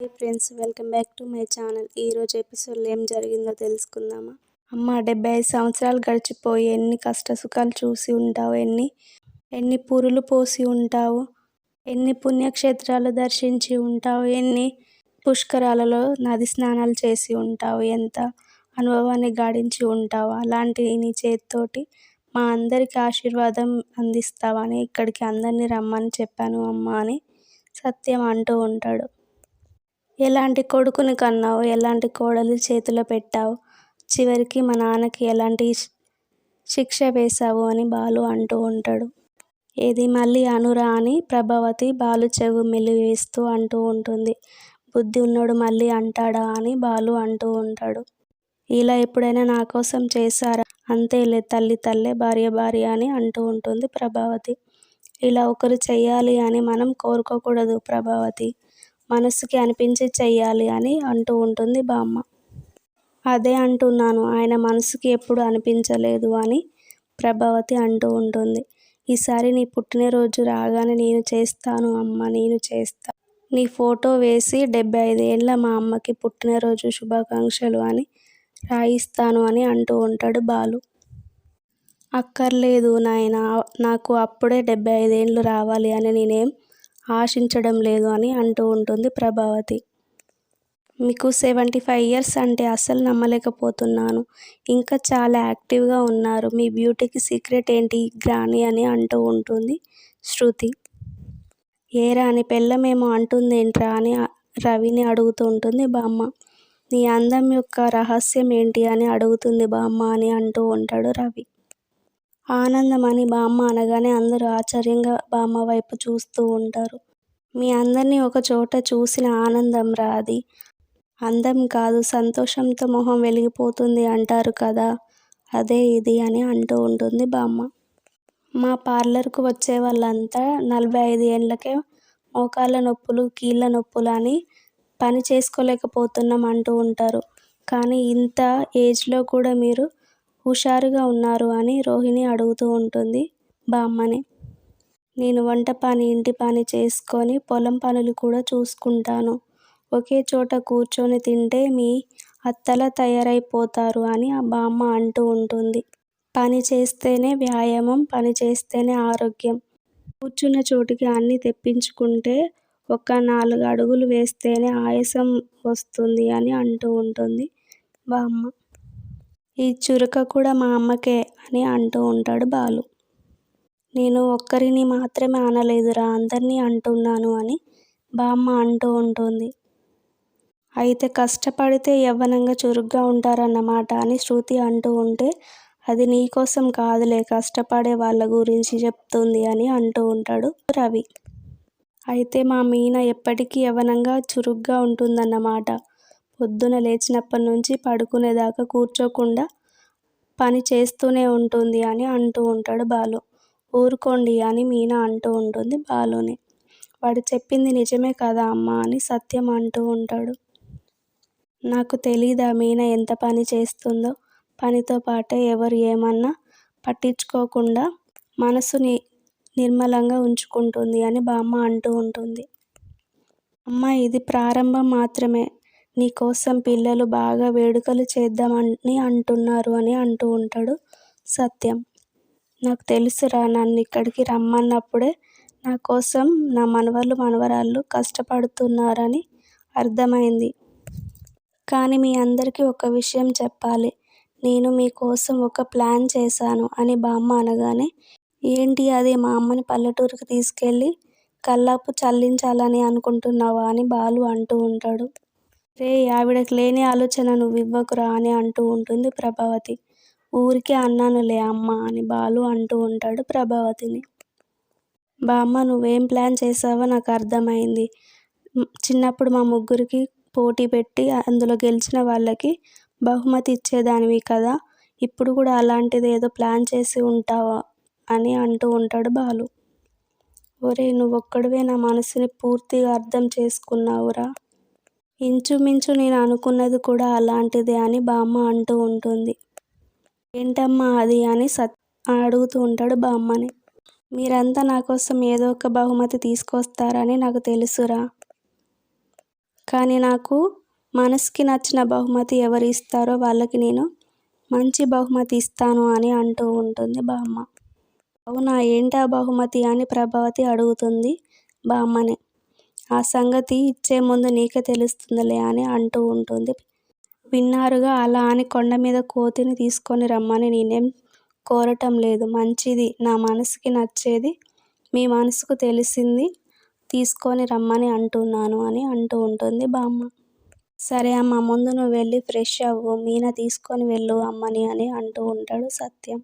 Hi friends welcome back to my channel. ఈరోజు ఎపిసోడ్లో ఏం జరిగిందో తెలుసుకుందామా? అమ్మ డెబ్బై ఐదు సంవత్సరాలు గడిచిపోయి ఎన్ని కష్ట సుఖాలు చూసి ఉంటావు? ఎన్ని ఎన్ని పురులు పోసి ఉంటావు? ఎన్ని పుణ్యక్షేత్రాలు దర్శించి ఉంటావు? ఎన్ని పుష్కరాలలో నది స్నానాలు చేసి ఉంటావు? ఎంత అనుభవాన్ని గాడించి ఉంటావు? అలాంటి నీ చేతితోటి మా అందరికి ఆశీర్వాదం అందిస్తావని ఇక్కడికి అందరినీ రమ్మని చెప్పాను అమ్మ అని సత్యం అంటూ ఉంటాడు. ఎలాంటి కొడుకుని కన్నావు? ఎలాంటి కోడలు చేతిలో పెట్టావు? చివరికి మా నాన్నకి ఎలాంటి శిక్ష వేశావు అని బాలు అంటూ ఉంటాడు. ఏది మళ్ళీ అనురా అని ప్రభావతి బాలు చెవు మెలివేస్తూ అంటూ ఉంటుంది. బుద్ధి ఉన్నోడు మళ్ళీ అంటాడా అని బాలు అంటూ ఉంటాడు. ఇలా ఎప్పుడైనా నా కోసం చేశారా? అంతేలే తల్లి తల్లే భార్య భార్య అని అంటూ ఉంటుంది ప్రభావతి. ఇలా ఒకరు చెయ్యాలి అని మనం కోరుకోకూడదు ప్రభావతి. మనసుకి అనిపించి చెయ్యాలి అని అంటూ ఉంటుంది బామ్మ. అదే అంటున్నాను ఆయన మనసుకి ఎప్పుడు అనిపించలేదు అని ప్రభావతి అంటూ ఉంటుంది. ఈసారి నీ పుట్టినరోజు రాగానే నేను చేస్తాను అమ్మ నేను చేస్తా. నీ ఫోటో వేసి డెబ్బై ఐదేళ్ళ మా అమ్మకి పుట్టినరోజు శుభాకాంక్షలు అని రాయిస్తాను అని అంటూ ఉంటాడు బాలు. అక్కర్లేదు నాయన నాకు అప్పుడే డెబ్బై ఐదేళ్ళు రావాలి అని నేనేం ఆశించడం లేదు అని అంటూ ఉంటుంది ప్రభావతి. మీకు సెవెంటీ ఫైవ్ ఇయర్స్ అంటే అస్సలు నమ్మలేకపోతున్నాను. ఇంకా చాలా యాక్టివ్గా ఉన్నారు. మీ బ్యూటీకి సీక్రెట్ ఏంటి గ్రాని అని అంటూ ఉంటుంది శృతి. ఏ రాని పెళ్ళమేమో అంటుందేంట్రా అని రవిని అడుగుతూ ఉంటుంది బామ్మ. నీ అందం యొక్క రహస్యం ఏంటి అని అడుగుతుంది బామ్మ అని అంటూ ఉంటాడు రవి. ఆనందం అని బామ్మ అనగానే అందరూ ఆశ్చర్యంగా బామ్మ వైపు చూస్తూ ఉంటారు. మీ అందరినీ ఒక చోట చూసిన ఆనందం రాది అందం కాదు సంతోషంతో మొహం వెలిగిపోతుంది అంటారు కదా. అదే ఇది అని అంటూ ఉంటుంది బామ్మ. మా పార్లర్కు వచ్చే వాళ్ళంతా నలభై ఐదు ఏళ్ళకే మోకాళ్ళ నొప్పులు కీళ్ళ నొప్పులు అని పని చేసుకోలేకపోతున్నాం అంటూ ఉంటారు. కానీ ఇంత ఏజ్లో కూడా మీరు హుషారుగా ఉన్నారు అని రోహిణి అడుగుతూ ఉంటుంది. బామ్మని నేను వంట పని ఇంటి పని చేసుకొని పొలం పనులు కూడా చూసుకుంటాను. ఒకే చోట కూర్చొని తింటే మీ అత్తల తయారైపోతారు అని ఆ బామ్మ అంటూ ఉంటుంది. పని చేస్తేనే వ్యాయామం పని చేస్తేనే ఆరోగ్యం. కూర్చున్న చోటికి అన్నీ తెప్పించుకుంటే ఒక నాలుగు అడుగులు వేస్తేనే ఆయాసం వస్తుంది అని అంటూ ఉంటుంది బామ్మ ఈ చురక కూడా మా అమ్మకే అని అంటూ ఉంటాడు బాలు. నేను ఒక్కరిని మాత్రమే అనలేదురా అందరినీ అంటున్నాను అని బామ్మ అంటూ ఉంటుంది. అయితే కష్టపడితే యవ్వనంగా చురుగ్గా ఉంటారన్నమాట అని శృతి అంటూ ఉంటే అది నీకోసం కాదులే కష్టపడే వాళ్ళ గురించి చెప్తుంది అని అంటూ ఉంటాడు రవి. అయితే మా మీన ఎప్పటికీ యవ్వనంగా చురుగ్గా ఉంటుందన్నమాట. పొద్దున లేచినప్పటి నుంచి పడుకునేదాకా కూర్చోకుండా పని చేస్తూనే ఉంటుంది అని అంటూ ఉంటాడు బాలు. ఊరుకోండి అని మీనా అంటూ ఉంటుంది బాలుని. వాడు చెప్పింది నిజమే కదా అమ్మ అని సత్యం అంటూ ఉంటాడు. నాకు తెలీదా మీనా ఎంత పని చేస్తుందో? పనితో పాటే ఎవరు ఏమన్నా పట్టించుకోకుండా మనసుని నిర్మలంగా ఉంచుకుంటుంది అని బామ్మ అంటూ ఉంటుంది. అమ్మ ఇది ప్రారంభం మాత్రమే. నీకోసం పిల్లలు బాగా వేడుకలు చేద్దామని అంటున్నారు అని అంటూ ఉంటాడు సత్యం. నాకు తెలుసురా నన్ను ఇక్కడికి రమ్మన్నప్పుడే నా కోసం నా మనవళ్ళు మనవరాళ్ళు కష్టపడుతున్నారని అర్థమైంది. కానీ మీ అందరికీ ఒక విషయం చెప్పాలి. నేను మీకోసం ఒక ప్లాన్ చేశాను అని బామ్మ అనగానే ఏంటి అది మా అమ్మని పల్లెటూరుకి తీసుకెళ్ళి కల్లాపు చల్లించాలని అనుకుంటున్నావా అని బాలు అంటూ ఉంటాడు. రే ఆవిడకి లేని ఆలోచన నువ్వు ఇవ్వకురా అని అంటూ ఉంటుంది ప్రభావతి. ఊరికే అన్నానులే అమ్మ అని బాలు అంటూ ఉంటాడు ప్రభావతిని. బామ్మ నువ్వేం ప్లాన్ చేసావో నాకు అర్థమైంది. చిన్నప్పుడు మా ముగ్గురికి పోటీ పెట్టి అందులో గెలిచిన వాళ్ళకి బహుమతి ఇచ్చేదానివి కదా. ఇప్పుడు కూడా అలాంటిది ఏదో ప్లాన్ చేసి ఉంటావా అని అంటూ ఉంటాడు బాలు. ఒరే నువ్వొక్కడివే నా మనసుని పూర్తిగా అర్థం చేసుకున్నావురా. ఇంచుమించు నేను అనుకున్నది కూడా అలాంటిదే అని బామ్మ అంటూ ఉంటుంది. ఏంటమ్మా అది అని సత్ అడుగుతూ ఉంటాడు బామ్మని. మీరంతా నా కోసం ఏదో ఒక బహుమతి తీసుకొస్తారని నాకు తెలుసురా. కానీ నాకు మనసుకి నచ్చిన బహుమతి ఎవరు ఇస్తారో వాళ్ళకి నేను మంచి బహుమతి ఇస్తాను అని అంటూ ఉంటుంది బామ్మ. అవునా ఏంటా బహుమతి అని ప్రభావతి అడుగుతుంది బామ్మని. ఆ సంగతి ఇచ్చే ముందు నీకే తెలుస్తుందిలే అని అంటూ ఉంటుంది. విన్నారుగా అలా అని కొండ మీద కోతిని తీసుకొని రమ్మని నేనేం కోరటం లేదు. మంచిది. నా మనసుకి నచ్చేది మీ మనసుకు తెలిసింది తీసుకొని రమ్మని అంటున్నాను అని అంటూ ఉంటుంది బామ్మ. సరే అమ్మ ముందు నువ్వు వెళ్ళి ఫ్రెష్ అవ్వు. మీన తీసుకొని వెళ్ళు అమ్మని అని అంటూ ఉంటాడు సత్యం.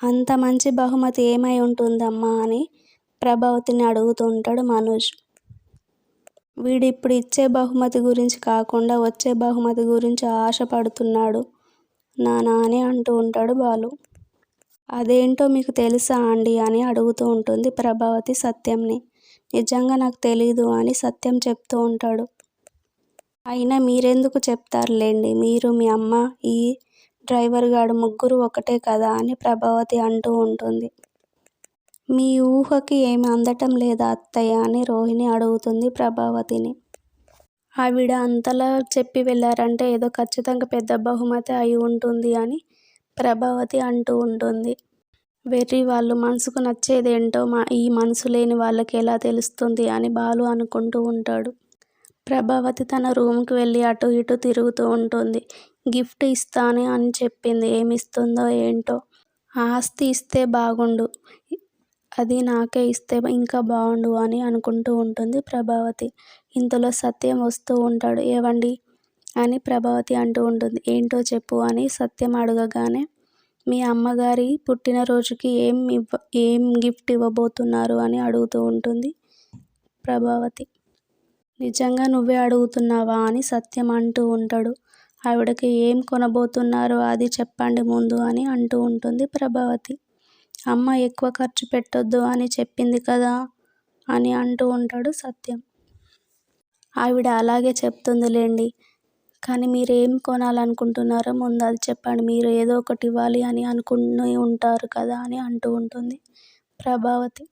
అంత మంచి బహుమతి ఏమై ఉంటుందమ్మా అని ప్రభావతిని అడుగుతూ ఉంటాడు మనోజ్. వీడు ఇప్పుడు ఇచ్చే బహుమతి గురించి కాకుండా వచ్చే బహుమతి గురించి ఆశపడుతున్నాడు. నానా అని అంటూ ఉంటాడు బాలు. అదేంటో మీకు తెలుసా అండి అని అడుగుతూ ఉంటుంది ప్రభావతి సత్యంని. నిజంగా నాకు తెలీదు అని సత్యం చెప్తూ ఉంటాడు. అయినా మీరెందుకు చెప్తారులేండి? మీరు మీ అమ్మ ఈ డ్రైవర్ గాడు ముగ్గురు ఒకటే కదా అని ప్రభావతి అంటూ ఉంటుంది. మీ ఊహకి ఏమి అందటం లేదా అత్తయ్య? అని రోహిణి అడుగుతుంది ప్రభావతిని. ఆవిడ అంతలా చెప్పి వెళ్ళారంటే ఏదో ఖచ్చితంగా పెద్ద బహుమతి అయి ఉంటుంది అని ప్రభావతి అంటూ ఉంటుంది. వెర్రి వాళ్ళు మనసుకు నచ్చేదేంటో మా ఈ మనసు లేని వాళ్ళకి ఎలా తెలుస్తుంది అని బాలు అనుకుంటూ ఉంటాడు. ప్రభావతి తన రూమ్కి వెళ్ళి అటు ఇటు తిరుగుతూ ఉంటుంది. గిఫ్ట్ ఇస్తాను అని చెప్పింది. ఏమిస్తుందో ఏంటో? ఆస్తి ఇస్తే బాగుండు. అది నాకే ఇస్తే ఇంకా బాగుండు అని అనుకుంటూ ఉంటుంది ప్రభావతి. ఇంతలో సత్యం వస్తూ ఉంటాడు. ఏవండి? అని ప్రభావతి అంటూ ఉంటుంది. ఏంటో చెప్పు అని సత్యం అడగగానే మీ అమ్మగారి పుట్టినరోజుకి ఏం ఇవ్వ ఏం గిఫ్ట్ ఇవ్వబోతున్నారు అని అడుగుతూ ఉంటుంది ప్రభావతి. నిజంగా నువ్వే అడుగుతున్నావా అని సత్యం అంటూ ఉంటాడు. ఆవిడకి ఏం కొనబోతున్నారో అది చెప్పండి ముందు అని అంటూ ఉంటుంది ప్రభావతి. అమ్మ ఎక్కువ ఖర్చు పెట్టొద్దు అని చెప్పింది కదా అని అంటూ ఉంటాడు సత్యం. ఆవిడ అలాగే చెప్తుందిలేండి. కానీ మీరు ఏం కొనాలనుకుంటున్నారో ముందు అది చెప్పండి. మీరు ఏదో ఒకటి ఇవ్వాలి అని అనుకుని ఉంటారు కదా అని అంటూ ఉంటుంది ప్రభావతి.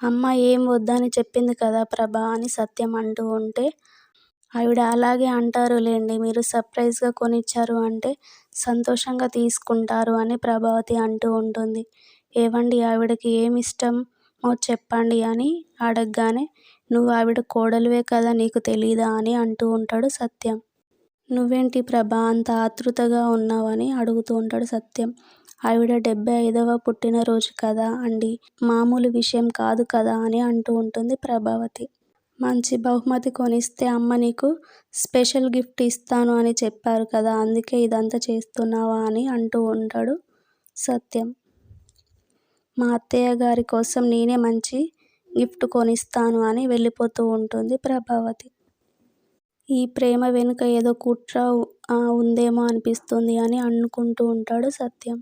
అమ్మ ఏం వద్దని చెప్పింది కదా ప్రభా అని సత్యం అంటూ ఉంటే ఆవిడ అలాగే అంటారులేండి. మీరు సర్ప్రైజ్గా కొనిచ్చారు అంటే సంతోషంగా తీసుకుంటారు అని ప్రభావతి అంటూ ఉంటుంది. ఏవండి ఆవిడకి ఏమి ఇష్టమో చెప్పండి అని అడగగానే నువ్వు ఆవిడ కోడలువే కదా నీకు తెలీదా అని అంటూ ఉంటాడు సత్యం. నువ్వేంటి ప్రభా అంత ఆతృతగా ఉన్నావని అడుగుతూ ఉంటాడు సత్యం. ఆవిడ డెబ్బై ఐదవ పుట్టినరోజు కదా అండి మామూలు విషయం కాదు కదా అని అంటూ ఉంటుంది ప్రభావతి. మంచి బహుమతి కొనిస్తే అమ్మ నీకు స్పెషల్ గిఫ్ట్ ఇస్తాను అని చెప్పారు కదా అందుకే ఇదంతా చేస్తున్నావా అని అంటూ ఉంటాడు సత్యం. మా అత్తయ్య గారి కోసం నేనే మంచి గిఫ్ట్ కొనిస్తాను అని వెళ్ళిపోతూ ఉంటుంది ప్రభావతి. ఈ ప్రేమ వెనుక ఏదో కుట్ర ఉందేమో అనిపిస్తుంది అని అనుకుంటూ ఉంటాడు సత్యం.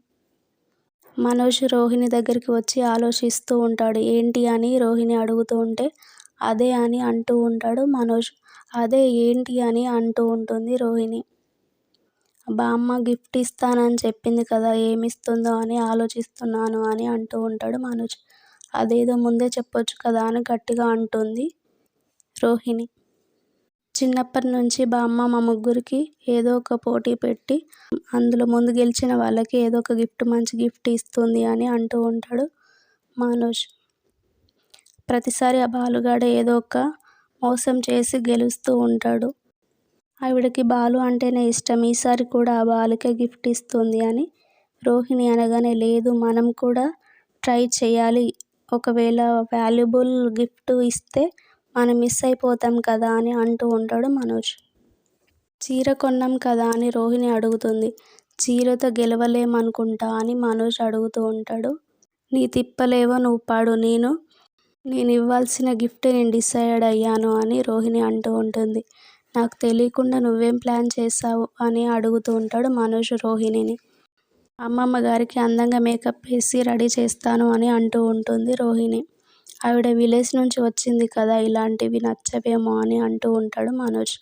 మనోజ్ రోహిణి దగ్గరికి వచ్చి ఆలోచిస్తూ ఉంటాడు ఏంటి అని రోహిణి అడుగుతూ ఉంటే అదే అని అంటూ ఉంటాడు మనోజ్. అదే ఏంటి అని అంటూ ఉంటుంది రోహిణి. బామ్మ గిఫ్ట్ ఇస్తానని చెప్పింది కదా ఏమిస్తుందో అని ఆలోచిస్తున్నాను అని అంటూ ఉంటాడు మనోజ్. అదేదో ముందే చెప్పొచ్చు కదా అని గట్టిగా అంటుంది రోహిణి. చిన్నప్పటి నుంచి బామ్మ మా ముగ్గురికి ఏదో ఒక పోటీ పెట్టి అందులో ముందు గెలిచిన వాళ్ళకి ఏదో ఒక గిఫ్ట్ మంచి గిఫ్ట్ ఇస్తుంది అని అంటూ ఉంటాడు మనోజ్. ప్రతిసారి ఆ బాలుగాడ ఏదో ఒక మోసం చేసి గెలుస్తూ ఉంటాడు. ఆవిడకి బాలు అంటేనే ఇష్టం. ఈసారి కూడా ఆ బాలుకే గిఫ్ట్ ఇస్తుంది అని రోహిణి అనగానే లేదు మనం కూడా ట్రై చేయాలి. ఒకవేళ వాల్యుబుల్ గిఫ్ట్ ఇస్తే మనం మిస్ అయిపోతాం కదా అని అంటూ ఉంటాడు మనోజ్. చీర కొన్నాం కదా అని రోహిణి అడుగుతుంది. చీరతో గెలవలేమనుకుంటా అని మనోజ్ అడుగుతూ ఉంటాడు. నీ తిప్పలేవో నువ్వు పాడు. నేను నేను ఇవ్వాల్సిన గిఫ్ట్ నేను డిసైడ్ అయ్యాను అని రోహిణి అంటూ ఉంటుంది. నాకు తెలియకుండా నువ్వేం ప్లాన్ చేసావు అని అడుగుతూ ఉంటాడు మనోజ్ రోహిణిని. అమ్మమ్మ గారికి అందంగా మేకప్ వేసి రెడీ చేస్తాను అని అంటూ ఉంటుంది రోహిణి. ఆవిడ విలేజ్ నుంచి వచ్చింది కదా ఇలాంటివి నచ్చవేమో అని అంటూ ఉంటాడు మనోజ్.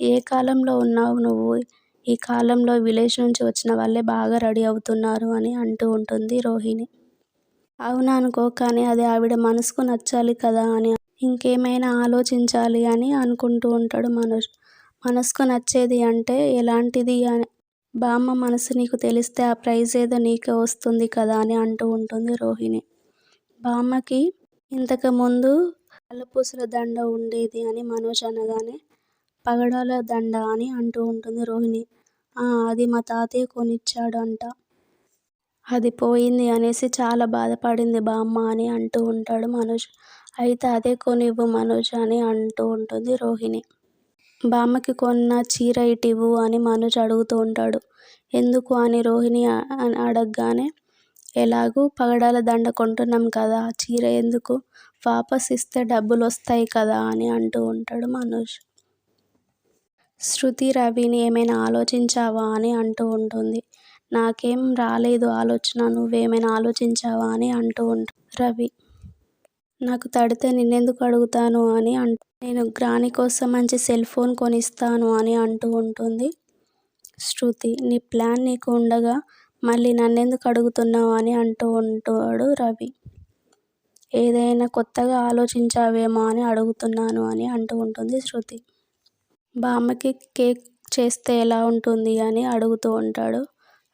ఏ కాలంలో ఉన్నావు నువ్వు? ఈ కాలంలో విలేజ్ నుంచి వచ్చిన వాళ్ళే బాగా రెడీ అవుతున్నారు అని అంటూ ఉంటుంది రోహిణి. అవునా అనుకో కానీ అది ఆవిడ మనసుకు నచ్చాలి కదా అని ఇంకేమైనా ఆలోచించాలి అని అనుకుంటూ ఉంటాడు మనోజ్. మనసుకు నచ్చేది అంటే ఎలాంటిది అని. బామ్మ మనసు నీకు తెలిస్తే ఆ ప్రైజ్ ఏదో నీకే వస్తుంది కదా అని అంటూ ఉంటుంది రోహిణి. బామ్మకి ఇంతకుముందు కలపూసుల దండ ఉండేది అని మనోజ్ అనగానే పగడాల దండ అని అంటూ ఉంటుంది రోహిణి. అది మా తాతయ్య కొనిచ్చాడు అంట అది పోయింది అనేసి చాలా బాధపడింది. బామ్మ అని అంటూ ఉంటాడు మనోజ్. అయితే అదే కొనివ్వు మనోజ్ అని అంటూ ఉంటుంది రోహిణి. బామ్మకి కొన్న చీర ఇటివ్వు అని మనోజ్ అడుగుతూ ఉంటాడు. ఎందుకు అని రోహిణి అడగగానే ఎలాగూ పగడాల దండ కొంటున్నాం కదా చీర ఎందుకు? వాపస్ ఇస్తే డబ్బులు వస్తాయి కదా అని అంటూ ఉంటాడు మనోజ్. శృతి రవిని ఏమైనా ఆలోచించావా అని అంటూ ఉంటుంది. నాకేం రాలేదు ఆలోచన నువ్వేమైనా ఆలోచించావా అని అంటూ ఉంటా రవి. నాకు తడితే నిన్నెందుకు అడుగుతాను అని అంట నేను గ్రాని కోసం మంచి సెల్ ఫోన్ కొనిస్తాను అని అంటూ ఉంటుంది. శృతి నీ ప్లాన్ నీకు ఉండగా మళ్ళీ నన్నెందుకు అడుగుతున్నావు అని అంటూ ఉంటాడు రవి. ఏదైనా కొత్తగా ఆలోచించావేమో అని అడుగుతున్నాను అని అంటూ ఉంటుంది శృతి. బామ్మకి కేక్ చేస్తే ఎలా ఉంటుంది అని అడుగుతూ ఉంటాడు.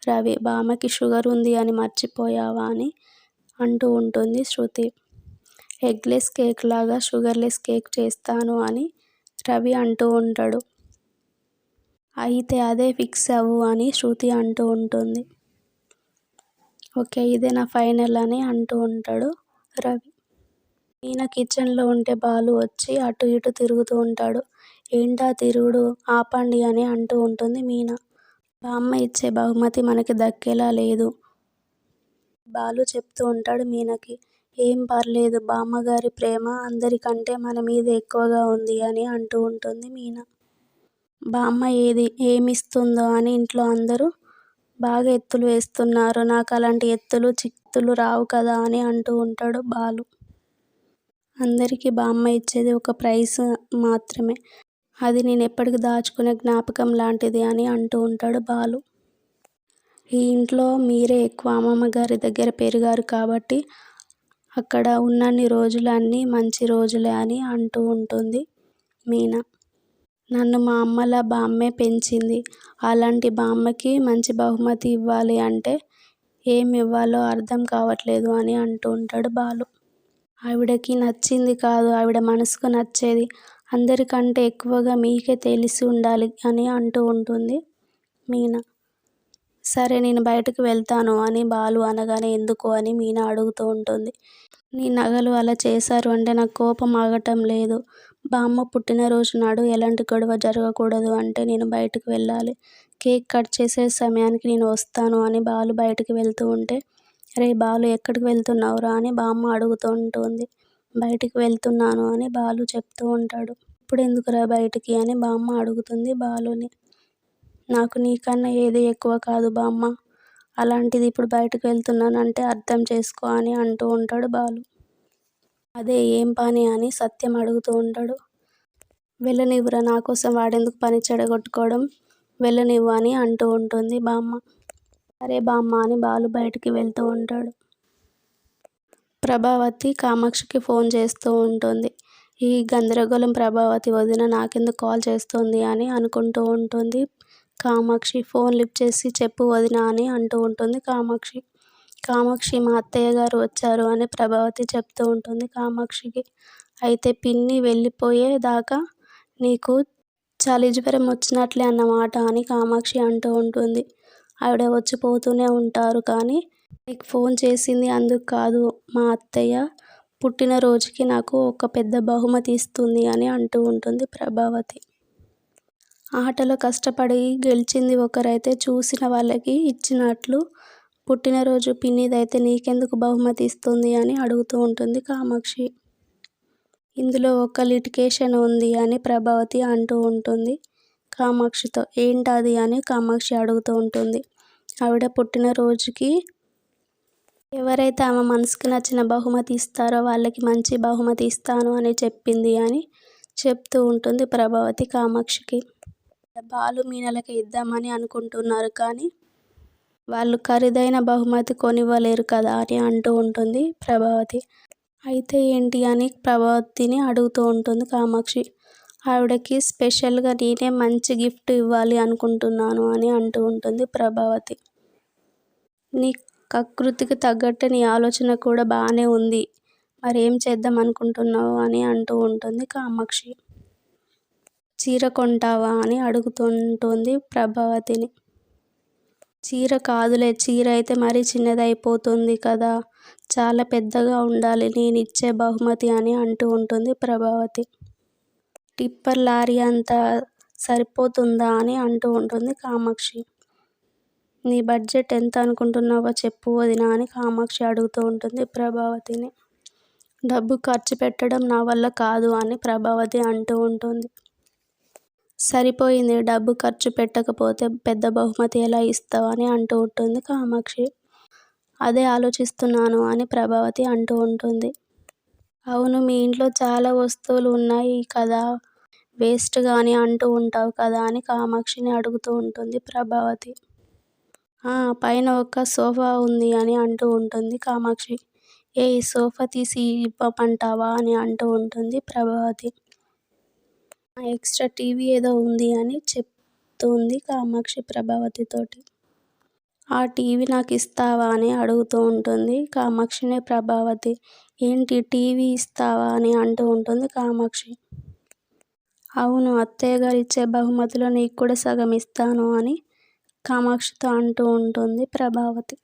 రవి బామ్మకి షుగర్ ఉంది అని మర్చిపోయావా అని అంటూ ఉంటుంది శృతి. ఎగ్లెస్ కేక్ లాగా షుగర్లెస్ కేక్ చేస్తాను అని రవి అంటూ ఉంటాడు. అయితే అదే ఫిక్స్ అవ్వు అని శృతి అంటూ ఉంటుంది. ఓకే ఇదే నా ఫైనల్ అని అంటూ ఉంటాడు రవి. ఈయన కిచెన్లో ఉంటే బాలు వచ్చి అటు ఇటు తిరుగుతూ ఉంటాడు. ఏంటా తిరుగుడు ఆపండి అని అంటూ ఉంటుంది మీనా. బామ్మ ఇచ్చే బహుమతి మనకి దక్కేలా లేదు. బాలు చెప్తూ ఉంటాడు మీనకి ఏం పర్లేదు బామ్మగారి ప్రేమ అందరికంటే మన మీద ఎక్కువగా ఉంది అని అంటూ ఉంటుంది మీనా. బామ్మ ఏది ఏమిస్తుందో అని ఇంట్లో అందరూ బాగా ఎత్తులు వేస్తున్నారు. నాకు అలాంటి ఎత్తులు చిత్తులు రావు కదా అని అంటూ ఉంటాడు బాలు. అందరికీ బామ్మ ఇచ్చేది ఒక ప్రైజ్ మాత్రమే. అది నేను ఎప్పటికి దాచుకునే జ్ఞాపకం లాంటిది అని అంటూ ఉంటాడు బాలు. ఈ ఇంట్లో మీరే ఎక్కువ అమ్మమ్మ గారి దగ్గర పెరిగారు కాబట్టి అక్కడ ఉన్నన్ని రోజులు అన్నీ మంచి రోజులే అని అంటూ ఉంటుంది మీనా. నన్ను మా అమ్మలా బామ్మే పెంచింది. అలాంటి బామ్మకి మంచి బహుమతి ఇవ్వాలి అంటే ఏమి ఇవ్వాలో అర్థం కావట్లేదు అని అంటూ ఉంటాడు బాలు. ఆవిడకి నచ్చింది కాదు ఆవిడ మనసుకు నచ్చేది అందరికంటే ఎక్కువగా మీకే తెలిసి ఉండాలి అని అంటూ ఉంటుంది మీనా. సరే నేను బయటకు వెళ్తాను అని బాలు అనగానే ఎందుకు అని మీనా అడుగుతూ ఉంటుంది. నీ నగలు అలా చేశారు అంటే నాకు కోపం ఆగటం లేదు. బామ్మ పుట్టినరోజు నాడు ఎలాంటి గొడవ జరగకూడదు అంటే నేను బయటకు వెళ్ళాలి. కేక్ కట్ చేసే సమయానికి నేను వస్తాను అని బాలు బయటకు వెళ్తూ ఉంటే రే బాలు ఎక్కడికి వెళ్తున్నావురా? అని బామ్మ అడుగుతూ ఉంటుంది. బయటికి వెళ్తున్నాను అని బాలు చెప్తూ ఉంటాడు. ఇప్పుడు ఎందుకురా బయటికి? అని బామ్మ అడుగుతుంది బాలుని. నాకు నీకన్నా ఏది ఎక్కువ కాదు బామ్మ. అలాంటిది ఇప్పుడు బయటకు వెళ్తున్నానంటే అర్థం చేసుకో అని అంటూ ఉంటాడు బాలు. అదే ఏం పని? అని సత్యం అడుగుతూ ఉంటాడు. వెళ్ళనివ్వురా నా కోసం వాడెందుకు పని చెడగొట్టుకోవడం? వెళ్ళనివ్వు అని అంటూ ఉంటుంది బామ్మ. సరే బామ్మ అని బాలు బయటికి వెళ్తూ ఉంటాడు. ప్రభావతి కామాక్షికి ఫోన్ చేస్తూ ఉంటుంది. ఈ గందరగోళం ప్రభావతి వదిన నాకెందుకు కాల్ చేస్తుంది అని అనుకుంటూ ఉంటుంది. కామాక్షి ఫోన్ లిఫ్ట్ చేసి చెప్పు వదిన అని అంటూ ఉంటుంది కామాక్షి. కామాక్షి మా అత్తయ్య గారు వచ్చారు అని ప్రభావతి చెప్తూ ఉంటుంది కామాక్షికి. అయితే పిన్ని వెళ్ళిపోయేదాకా నీకు చలి జ్వరం వచ్చినట్లే అన్నమాట అని కామాక్షి అంటూ ఉంటుంది. ఆవిడ వచ్చిపోతూనే ఉంటారు కానీ నీకు ఫోన్ చేసింది అందుకు కాదు మా అత్తయ్య. పుట్టినరోజుకి నాకు ఒక పెద్ద బహుమతి ఇస్తుంది అని అంటూ ఉంటుంది ప్రభావతి. ఆటలో కష్టపడి గెలిచింది ఒకరైతే చూసిన వాళ్ళకి ఇచ్చినట్లు పుట్టినరోజు పిన్నిదైతే నీకెందుకు బహుమతి ఇస్తుంది అని అడుగుతూ ఉంటుంది కామాక్షి. ఇందులో ఒక లిటికేషన్ ఉంది అని ప్రభావతి అంటూ ఉంటుంది కామాక్షితో. ఏంటది అని కామాక్షి అడుగుతూ ఉంటుంది. ఆవిడ పుట్టినరోజుకి ఎవరైతే ఆమె మనసుకు నచ్చిన బహుమతి ఇస్తారో వాళ్ళకి మంచి బహుమతి ఇస్తాను అని చెప్పింది అని చెప్తూ ఉంటుంది ప్రభావతి కామాక్షికి. బాలు మీనలకి ఇద్దామని అనుకుంటున్నారు కానీ వాళ్ళు ఖరీదైన బహుమతి కొనివ్వలేరు కదా అని అంటూ ఉంటుంది ప్రభావతి. అయితే ఏంటి అని ప్రభావతిని అడుగుతూ ఉంటుంది కామాక్షి. ఆవిడకి స్పెషల్గా నేనే మంచి గిఫ్ట్ ఇవ్వాలి అనుకుంటున్నాను అని అంటూ ఉంటుంది ప్రభావతి. నీ కకృతికి తగ్గట్టు నీ ఆలోచన కూడా బాగానే ఉంది. మరి ఏం చేద్దాం అనుకుంటున్నావు అని అంటూ ఉంటుంది కామాక్షి. చీర కొంటావా అని అడుగుతుంటుంది ప్రభావతిని. చీర కాదులే చీర అయితే మరీ చిన్నదైపోతుంది కదా. చాలా పెద్దగా ఉండాలి నేను ఇచ్చే బహుమతి అని అంటూ ఉంటుంది ప్రభావతి. టిప్పర్ లారీ అంత సరిపోతుందా అని అంటూ ఉంటుంది కామాక్షి. నీ బడ్జెట్ ఎంత అనుకుంటున్నావో చెప్పు వదినా అని కామాక్షి అడుగుతూ ఉంటుంది ప్రభావతిని. డబ్బు ఖర్చు పెట్టడం నా వల్ల కాదు అని ప్రభావతి అంటూ ఉంటుంది. సరిపోయింది డబ్బు ఖర్చు పెట్టకపోతే పెద్ద బహుమతి ఎలా ఇస్తావు అని అంటూ ఉంటుంది కామాక్షి. అదే ఆలోచిస్తున్నాను అని ప్రభావతి అంటూ ఉంటుంది. అవును మీ ఇంట్లో చాలా వస్తువులు ఉన్నాయి కదా వేస్ట్ కానీ అంటూ ఉంటావు కదా అని కామాక్షిని అడుగుతూ ఉంటుంది ప్రభావతి. పైన ఒక సోఫా ఉంది అని అంటూ ఉంటుంది. కామాక్షి ఏ ఈ సోఫా తీసి ఇవ్వమంటావా అని అంటూ ఉంటుంది ప్రభావతి. ఎక్స్ట్రా టీవీ ఏదో ఉంది అని చెప్తుంది కామాక్షి ప్రభావతితోటి ఆ టీవీ నాకు ఇస్తావా అని అడుగుతూ ఉంటుంది కామాక్షినే ప్రభావతి. ఏంటి టీవీ ఇస్తావా అని అంటూ ఉంటుంది కామాక్షి. అవును అత్తయ్య గారు ఇచ్చే బహుమతిలో నీకు కూడా సగం ఇస్తాను అని కామాక్షితో అంటూ ఉంటుంది ప్రభావతి.